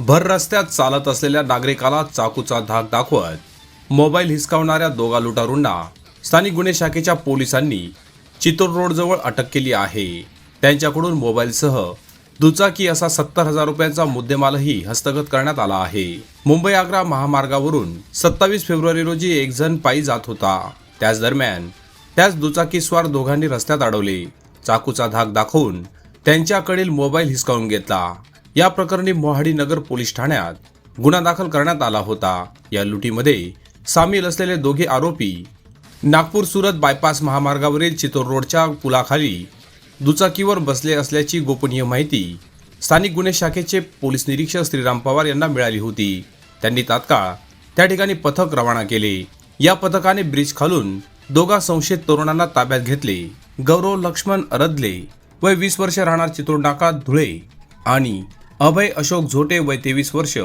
भर रस्त्यात चालत असलेल्या नागरिकाला चाकूचा धाक दाखवत मोबाईल हिसकावणाऱ्या दोघा लुटारूंना स्थानिक गुन्हे शाखेच्या पोलिसांनी चितोड रोडजवळ अटक केली आहे. त्यांच्याकडून मोबाईलसह दुचाकी असा सत्तर हजार रुपयांचा मुद्देमालही हस्तगत करण्यात आला आहे. मुंबई आग्रा महामार्गावरून सत्तावीस फेब्रुवारी रोजी एक जण पायी जात होता. त्याच दरम्यान त्याच दुचाकीस्वार दोघांनी रस्त्यात अडवले. चाकूचा धाक दाखवून त्यांच्याकडील मोबाईल हिसकावून घेतला. या प्रकरणी मोहाडी नगर पोलीस ठाण्यात गुन्हा दाखल करण्यात आला होता. या लुटीमध्ये सामील असलेले दोघे आरोपी नागपूर सुरत बायपास महामार्गावरील चितोर रोडच्या पुलाखाली दुचाकीवर बसले असल्याची गोपनीय माहिती स्थानिक गुन्हे शाखेचे पोलीस निरीक्षक श्रीराम पवार यांना मिळाली होती. त्यांनी तात्काळ त्या ठिकाणी पथक रवाना केले. या पथकाने ब्रिज खालून दोघा संशयित तरुणांना ताब्यात घेतले. गौरव लक्ष्मण अरदले वय वीस वर्ष राहणार चितोड धुळे आणि अभय अशोक झोटे वय तेवीस वर्ष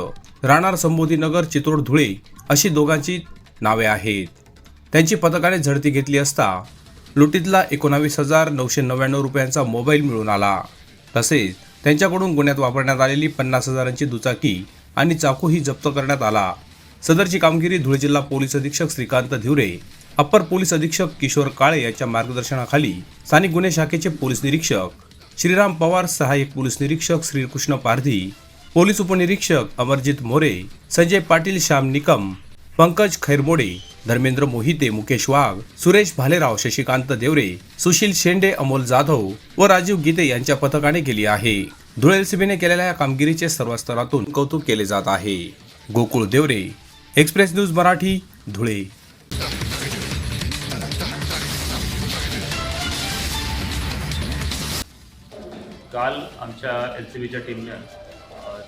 राहणार संबोधीनगर चितोड धुळे अशी दोघांची नावे आहेत. त्यांची पथकाने झडती घेतली असता लुटीतला एकोणावीस हजार नऊशे नव्याण्णव रुपयांचा मोबाईल मिळून आला. तसेच त्यांच्याकडून गुन्ह्यात वापरण्यात आलेली पन्नास हजारांची दुचाकी आणि चाकूही जप्त करण्यात आला. सदरची कामगिरी धुळे जिल्हा पोलीस अधीक्षक श्रीकांत धिवरे अप्पर पोलीस अधीक्षक किशोर काळे यांच्या मार्गदर्शनाखाली स्थानिक गुन्हे शाखेचे पोलीस निरीक्षक श्रीराम पवार सहाय्यक पोलीस निरीक्षक श्रीकृष्ण पारधी पोलीस उपनिरीक्षक अमरजित मोरे संजय पाटील श्याम निकम पंकज खैरमोडे धर्मेंद्र मोहिते मुकेश वाघ सुरेश भालेराव शशिकांत देवरे सुशील शेंडे अमोल जाधव व राजीव गीते यांच्या पथकाने केली आहे. धुळे एलसीबीने केलेल्या या कामगिरीचे सर्व स्तरातून कौतुक केले जात आहे. Gokul Deore express news Marathi Dhule. काल आमच्या एल सी बीच्या टीमने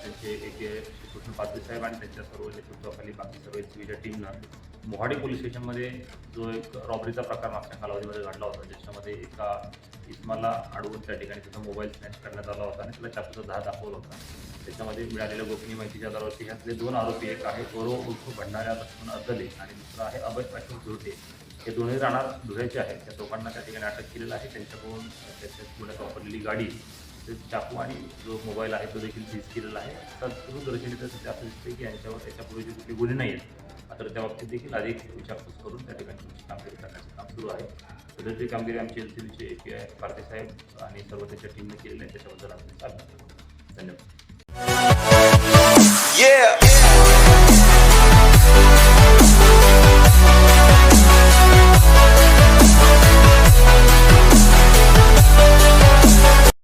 त्यांचे एक कृष्ण पात्री साहेब आणि त्यांच्या सर्व नेतृत्वाखाली बाकी सर्व एल सी बीच्या टीमनं मोहाडी पोलीस स्टेशनमध्ये जो एक रॉबरीचा प्रकार मागच्या कालावधीमध्ये घडला होता ज्याच्यामध्ये एका इस्माला अडवून त्या ठिकाणी त्याचा मोबाईल स्नॅच करण्यात आला होता आणि त्याला चाकूचा दहा दाखवला होता. त्याच्यामध्ये मिळालेल्या गोपनीय माहितीच्या आधारावरती ह्यातले दोन आरोपी एक आहे गौरव उर्फ भंडाऱ्या लक्ष्मण अदले आणि दुसरा आहे अभय अशोक झुरटे हे दोन्ही राहणार धुळ्याचे आहेत. त्या दोघांना त्या ठिकाणी अटक केलेलं आहे. त्यांच्याकडून त्याच्या पुण्यात वापरलेली गाडी ते चाकू आणि जो मोबाईल आहे तो देखील सीज केलेला आहे. तर दूरदर्शनी तर सध्या असं दिसते की यांच्यावर त्याच्यापूर्वी जे कुठले गुन्हे नाही आहेत मात्र त्या बाबतीत देखील अधिक विचारपूस करून त्या ठिकाणी तुमची कामगिरी करण्याचं काम सुरू आहे. सदरची कामगिरी आमची एल सी बीचे ए पी आय पारते साहेब आणि सर्व त्याच्या टीमने केलेली आहे. त्याच्याबद्दल आपण धन्यवाद.